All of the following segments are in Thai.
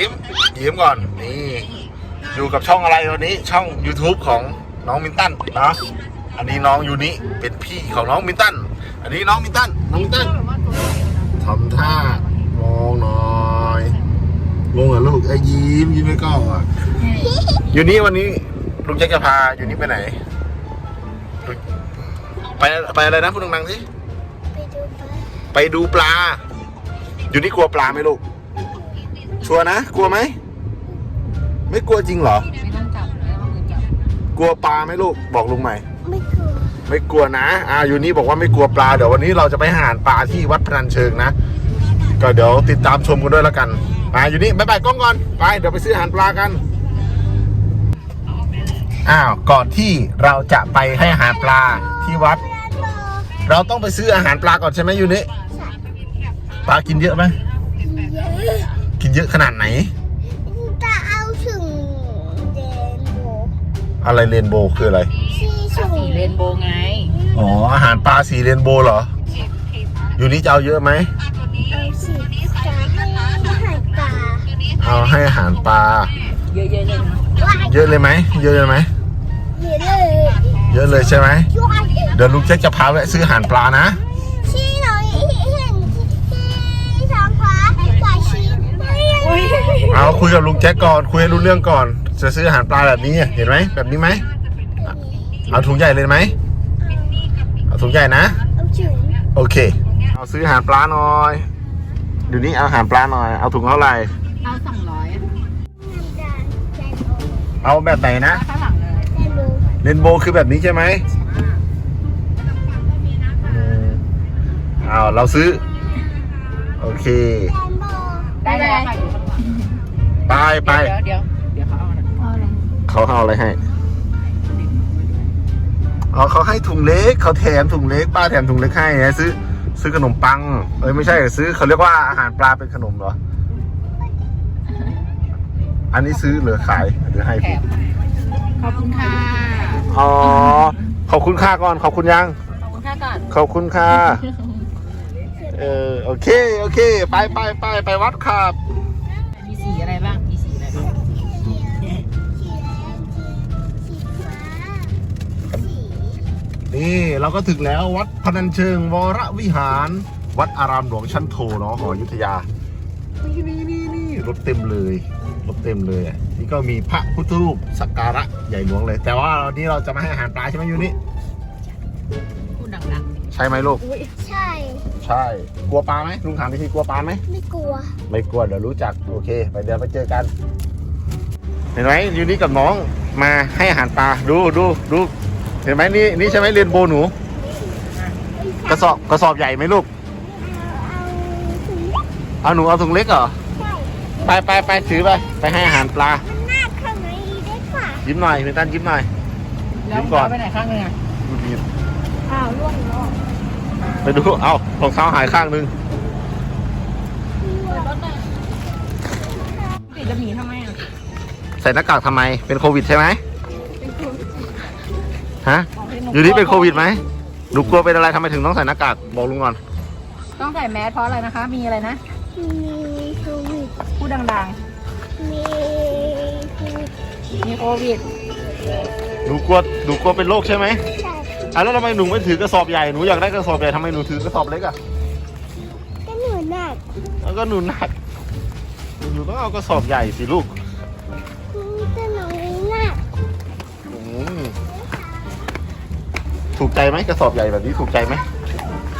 ยิ้ม ยิ้มก่อน นี่ อยู่กับช่องอะไรวันนี้ ช่อง YouTube ของน้องมินตันเนาะ อันนี้น้องยูนิเป็นพี่ของน้องมินตัน อันนี้น้องมินตัน น้องมินตันทำท่ามองหน่อยงงเหรอลูกไอ้ยยิ้มยิ้มไม่กล้องอะยูนิวันนี้ลุงแจ็คจะพายูนิไปไหน ไปไปอะไรนะพูดดังๆสิไปดูปลา ไปดูปลาอยู่นี่กลัวปลาไหมลูก ชัวร์นะ กลัวไหม ไม่กลัวจริงเหรอ ไม่ต้องจับนะเอามือจับกลัวปลาไหมลูก บอกลุงใหม่ ไม่กลัวไม่กลัวนะ อ่าอยู่นี่บอกว่าไม่กลัวปลา เดี๋ยววันนี้เราจะไปหาอาหารปลาที่วัดพนัญเชิงนะ ก็เดี๋ยวติดตามชมกันด้วยแล้วกันมาอยู่นี่บายบายกล้องก่อน ไป เดี๋ยวไปซื้ออาหารปลากัน อ้าว ก่อนที่เราจะไปให้อาหารปลาที่วัด เราต้องไปซื้ออาหารปลาก่อนใช่ไหมอยู่นี่ปลากินเยอะไหมเยอะ กินเยอะขนาดไหน จะเอาถึงเดนโบอะไรเรนโบว์คืออะไร ที่สูงสีเรนโบว์ไงอ๋อ อาหารปลาสีเรนโบว์เหรอ อยู่นี่จะเอาเยอะไหม เอาสิจะให้อาหารปลาเอาให้อาหารปลา เยอะๆเลยนะว้ายเยอะเลยไหม เยอะเลยไหม เยอะเลยเยอะเลยใช่ไหมว้ายเดี๋ยวลุงแจ็คจะพาแวะซื้ออาหารปลานะ เอาคุยกับลุงแจ็คก่อน คุยให้รู้เรื่องก่อน จะซื้ออาหารปลาแบบนี้เห็นไหมแบบนี้ไหมเอาถุงใหญ่เลยไหมเอาถุงใหญ่นะเอาถึงโอเค เอาซื้ออาหารปลาหน่อยเดี๋ยวนี้เอาอาหารปลาหน่อยเอาถุงเท่าไหร่เอาสองร้อยน้ำตาลแตงโมเอาแบบไหนนะข้างหลังเลยแตงโมเรนโบว์คือแบบนี้ใช่ไหมอืมเอาเราซื้อ โอเค ไปไป เดี๋ยวเดี๋ยวเดี๋ยวเขาเอาอะไรเอาอะไรเขาเอาอะไรให้อ๋อเขาให้ถุงเล็กเขาแถมถุงเล็กป้าแถมถุงเล็กให้ไงซื้อ ซื้อขนมปัง เอ้ยไม่ใช่ซื้อเขาเรียกว่าอาหารปลาเป็นขนมเหรอ อันนี้ซื้อหรือขายหรือให้แถพี่มขอบคุณค่ะอ๋อขอบคุณค่าก่อนขอบคุณยัง ขอบคุณค่ะก่อนขอบคุณค่ะ เออ โอเค โอเค ไปไปไปไปวัดครับ นี่เราก็ถึงแล้ววัดพนัญเชิงวรวิหาร วัดอารามหลวงชั้นโทเนาะหออยุธยา นี่นี่นี่นี่รถเต็มเลยรถเต็มเลยอะนี่ก็มีพระพุทธรูปสักการะใหญ่หลวงเลย แต่ว่าวันนี้เราจะมาให้อาหารปลาใช่ไหมยูนี่พูดดังใช่ไหมลูกใช่ ใช่ กลัวปลาไหมลุงถามพี่ทีกลัวปลาไหม ไม่กลัว ไม่กลัวเดี๋ยวรู้จัก โอเค ไปเดี๋ยวไปเจอกัน เห็นไหมยูนี่กับน้องมาให้อาหารปลาดูดูดู เห็นไหมนี่นี่ใช่ไหมเรียนโบหนู กระสอบกระสอบใหญ่ไหมลูก เอาถุงเอาหนูเอาถุงเล็กเหรอใช่ไปไปไปถือไป ไปให้อาหารปลามันหน้าข้างในได้กว่ายิ้มหน่อยพี่ตันยิ้มหน่อยๆแล้วยิ้มก่อนเอาไปไหนข้างหนึงอะดูดีอ้าวล่วงแล้ว ไปดู เอารองเท้าหายข้างนึง ติดจะหนีทำไมอะใส่หน้ากากทำไม เป็นโควิดใช่ไหม ฮะบอกให้หอยู่นี่เป็นโควิดไหมหนูกลัวเป็นอะไรทำไมถึงต้องใส่หน้ากาก บอกลุงก่อน ต้องใส่แมสเพราะอะไรนะคะ มีอะไรนะ มีโควิด พูดดังมีโควิดๆมีโควิด หนูกลัว หนูกลัวเป็นโรคใช่ไหมใช่อะแล้วทำไมหนูไม่ถือกระสอบใหญ่ หนูอยากได้กระสอบใหญ่ทำไมหนูถือกระสอบเล็กอะก็หนูหนักแล้วก็หนูหนัก หนูต้องเอากระสอบใหญ่สิลูกก็ ถูกใจไหมกระสอบใหญ่แบบนี้ถูกใจไหม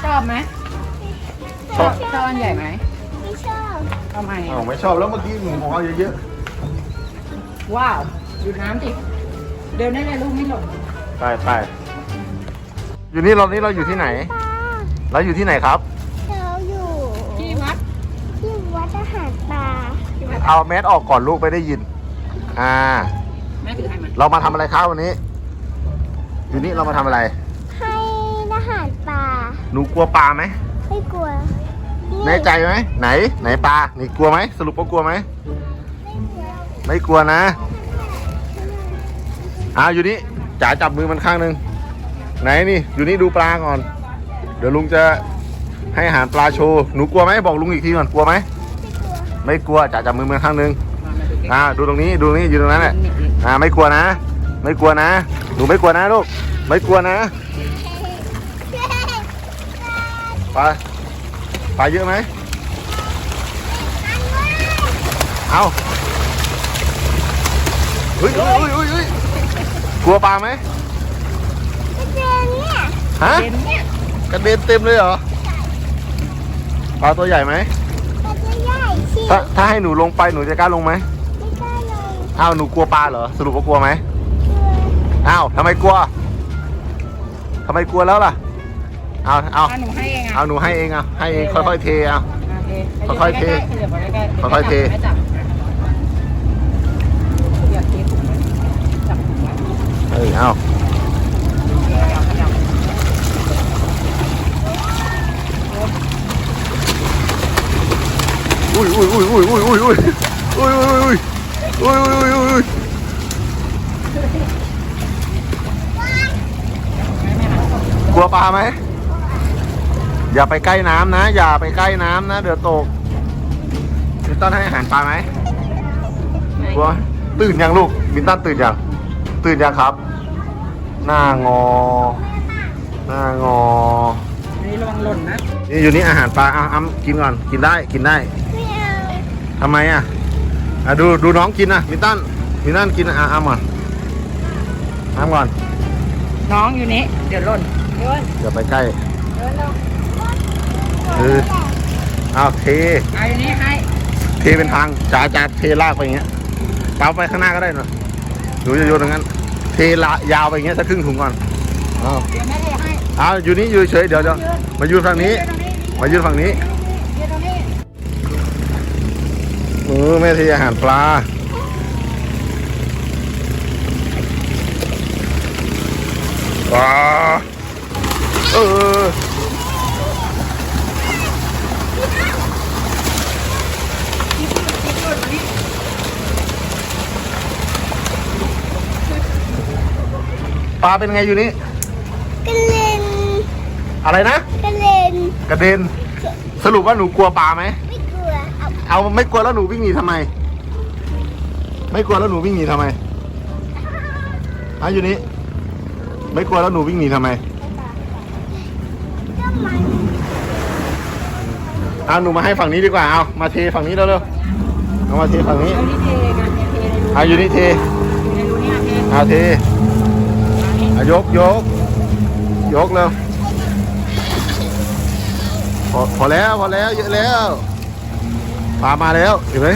ชอบไหมชอบชอบอันใหญ่ไหมไม่ชอบทำไมอ้าวไม่ชอบแล้วเมื่อกี้หนูบอกเอาเยอะว้าวหยุดน้ำดิเดินได้เลยลูกไม่หล่นๆไปไปอยู่นี่เรานี่เราอยู่ที่ไหนป้าเราอยู่ที่ไหนครับเราอยู่ที่วัดที่วัดอาหารปลาที่วัดเอาแมสออกก่อนลูกไม่ได้ยิน อ่าแม่ถือให้มันเรามาทำอะไรครับวันนี้ อยู่นี่เรามาทำอะไร ให้อาหารปลา หนูกลัวปลาไหมไม่กลัวแน่ใจไหมไหน ไหนปลานี่กลัวไหมสรุปว่ากลัวไหมไม่กลัวนะอ้าวอยู่นี่จ๋าจับมือมันข้างหนึ่งไหนนี่อยู่นี่ดูปลาก่อน เดี๋ยวลุงจะให้อาหารปลาโชว์หนูกลัวไหมบอกลุงอีกทีก่อนกลัวไหมไม่กลัวจ๋าจับมือมันข้างหนึ่งอ่าดูตรงนี้ดูตรงนี้อยู่ตรงนั้นแหละอ่าไม่กลัวนะ ไม่กลัวนะหนูไม่กลัวนะลูกไม่กลัวนะ ปลาปลาเยอะไหมเอาเฮ้ยเฮ้ยเฮ้ยเฮ้ยกลัวปลาไหมก็เจอเนี่ยฮะเด่นเนี่ยกระเด็นเต็มเลยเหรอปลาตัวใหญ่ไหมก็จะใหญ่สิถ้าถ้าให้หนูลงไปหนูจะกล้าลงไหมไม่กล้าเลยอ้าวหนูกลัวปลาเหรอสรุปว่ากลัวไหมเชื่ออ้าวทำไมกลัวทำไมกลัวแล้วล่ะ เอาเอาเอาหนูให้เองอะเอาหนูให้เองเอาให้เองค่อยๆเทเอา โอเคค่อยๆเทขยับมาใกล้ๆค่อยๆเทไม่จับอยากเทถุงไหมจับถุงไหมเอ้ยเอาขยับขยับอุ้ยอุ้ยอุ้ยอุ้ยอุ้ยอุ้ยอุ้ยอุ้ยอุ้ยอุ้ยอุ้ยอุ้ยอุ้ยอุ้ยไม่ไม่หันกลัวปลาไหม อย่าไปใกล้น้ำนะ อย่าไปใกล้น้ำนะ เดี๋ยวตกมินตันให้อาหารปลาไหมกลัวตื่นยังลูกมินตันตื่นยังตื่นยังครับ หน้างอ หน้างออันนี้ระวังหล่นนะนี่อยู่นี่อาหารปลาเอาอ้ำกินก่อนกินได้กินได้ไม่เอาทำไมอะอะดูดูน้องกินนะมินตันมินตันกินอะอ้ำก่อนอ้ำก่อน น้องอยู่นี้เดี๋ยวหล่นโยนอย่าไปใกล้ โยนลงเออเอาเทเอาอยู่นี้ให้เทเป็นทางจ๋าจ๋าเทลากไปอย่างเงี้ยเปาไปข้างหน้าก็ได้หน่อยดูจะโยนอย่างนั้น เทละยาวไปอย่างเงี้ยสักครึ่งถุงก่อนเอาเดี๋ยวแม่เทให้เอาอยู่นี่อยู่เฉยเดี๋ยวเดี๋ยวมายืนฝั่งนี้ มายืนฝั่งนี้ยืนตรงนี้เออแม่เทอาหารปลาปลาเออ ปลาเป็นไงอยู่นี่กระเลนอะไรนะ กระเลนกระเด็น สรุปว่าหนูกลัวปลาไหมไม่กลัวเอาเอาไม่กลัวแล้วหนูวิ่งหนีทำไม ไม่กลัวแล้วหนูวิ่งหนีทำไมอะอยู่นี่ไม่กลัวแล้วหนูวิ่งหนีทำไมก็มันเอาหนูมาให้ฝั่งนี้ดีกว่าเอามาเทฝั่งนี้เร็วๆเอามาเทฝั่งนี้เอานี่เทกันเนี่ยเทในรูเอาอยู่นี่เทอยู่ในรูนี่เทเอาเทอันนี้เอา ยกยกยกเร็วพอพอแล้วพอแล้ว เยอะแล้วปลามาแล้วเห็นไหม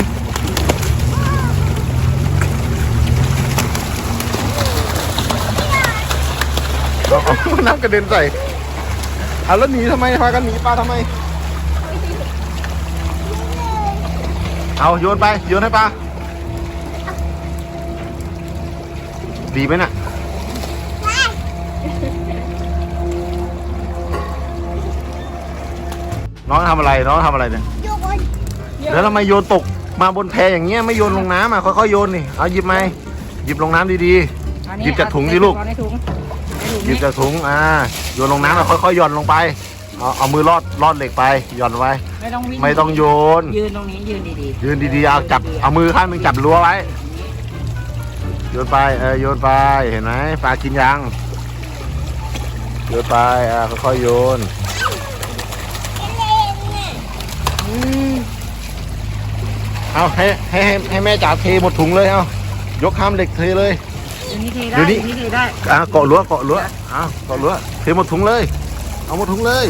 น้ำกระเด็นใส่เอาแล้วหนีทำไมพากันหนีปลาทำไม เอาโยนไปโยนให้ปลาดีไหมน่ะ น้องทำอะไรน้องทำอะไรเนี่ยโยนแล้วทำไมโยนตกมาบนแพอย่างเงี้ยไม่โยนลงน้ำอะค่อยๆโยนนี่เอาหยิบไหมหยิบลงน้ำดีอันนี้หยิบจากถุงสิลูกเอาในถุงในถุงๆหยินี่บจากถุงอ่าโยนลงน้ำแล้วค่อยๆหย่อนลงไปเอาเอามือลอดลอดเหล็กไปหย่อนไว้ ไม่ต้องวิ่งไม่ต้องโยน ยืนตรงนี้ยืนดียืนดีๆเอาจับเอามือข้างหนึงจับรั้วไว้โยนไปเออโยนไปเห็นไหมปลากินยังโยนไปอ่าค่อยๆโยน กระเลนเนี่ย ๆอืม เอาให้ให้ให้ให้แม่จ๋าเทหมดถุงเลยเอายกข้ามเหล็กเทเลยอันนี้เทได้เดี๋ยวนี้อันนี้เทได้อะเกาะรั้วเกาะรั้วอ้าวเกาะรั้วเทหมดถุงเลย เอาหมดถุงเลย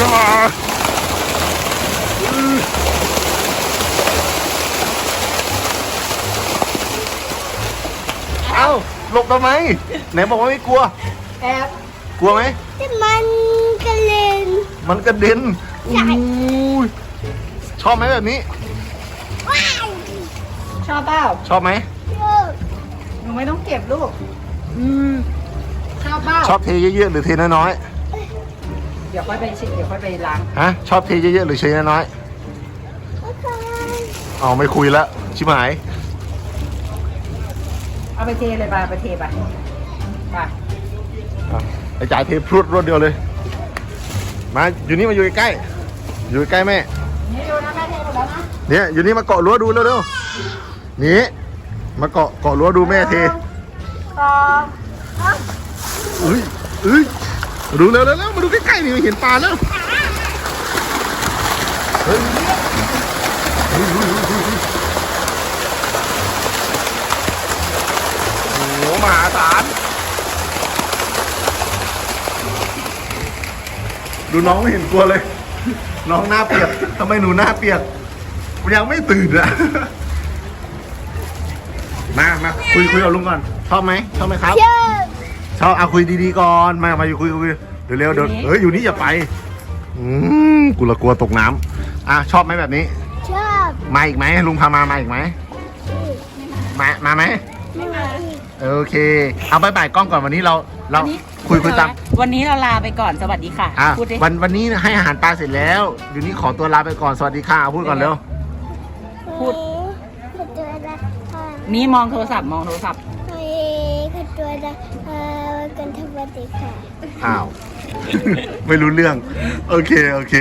อ่าเอ้า หลบทำไม ไหนบอกว่าไม่กลัว แอบกลัวไหม แต่มันกระเลนมันกระเด็นใช่อุ้ยชอบไหมแบบนี้ ว้ายชอบเปล่าชอบไหมโยนหนูไม่ต้องเก็บลูก อืม ชอบเปล่าชอบเทเยอะๆหรือเทน้อยเดี๋ยวค่อยไปเช็ดเดี๋ยวค่อยไปล้างๆ ฮะ ชอบเทเยอะๆหรือเทน้อยแล้วก็ๆอ๋อไม่คุยแล้วชิบหาย เอาไปเทเลยไปไปเทไปไปอะไอ้จ่ายเทพรวดรวดเดียวเลย มาอยู่นี่มาอยู่ใกล้ๆอยู่ใกล้แม่ นี่ดูนะแม่เทหมดแล้วนะเนี่ยอยู่นี่มาเกาะรั้วดูเร็วๆนี่มาเกาะเกาะรั้วดูแม่เทสองเอ้ยเอ้ยดูเร็วเร็วเร็วมาดูใกล้ๆนี่เห็นปลาแล้วเฮ้ยเฮ้ยเฮ้ยเฮ้ยเฮ้ยโอ้โห มหาศาลดูน้องไม่เห็นกลัวเลย น้องหน้าเปียกทำไมหนูหน้าเปียกยังไม่ตื่นอะมา มาคุยคุยกับลุงก่อน ชอบไหมชอบไหมครับเชื่อชอบเอาคุยดีๆก่อน มา มาอยู่คุยคุยเดี๋ยวเร็วเดี๋ยวเฮ้ยอยู่นี่อย่าไป อืมกูละกลัวตกน้ำอะชอบไหมแบบนี้ ชอบ มาอีกไหมลุงพามามาอีกไหม มา มาไหมไม่มาอีก โอเค เอาบายบายกล้องก่อนวันนี้เราเราวันนี้ คุยคุยตามวันนี้เราลาไปก่อนสวัสดีค่ะอะพูดดิวันวันนี้ให้อาหารปลาเสร็จแล้วอยู่นี่ขอตัวลาไปก่อนสวัสดีค่ะเอาพูดก่อนเร็วพูดขอตัวละค่ะนี่มองโทรศัพท์มองโทรศัพท์ เฮ้ยขอตัวละเอ่อกันทวัสดีค่ะ อ้าว ไม่รู้เรื่อง โอเค โอเค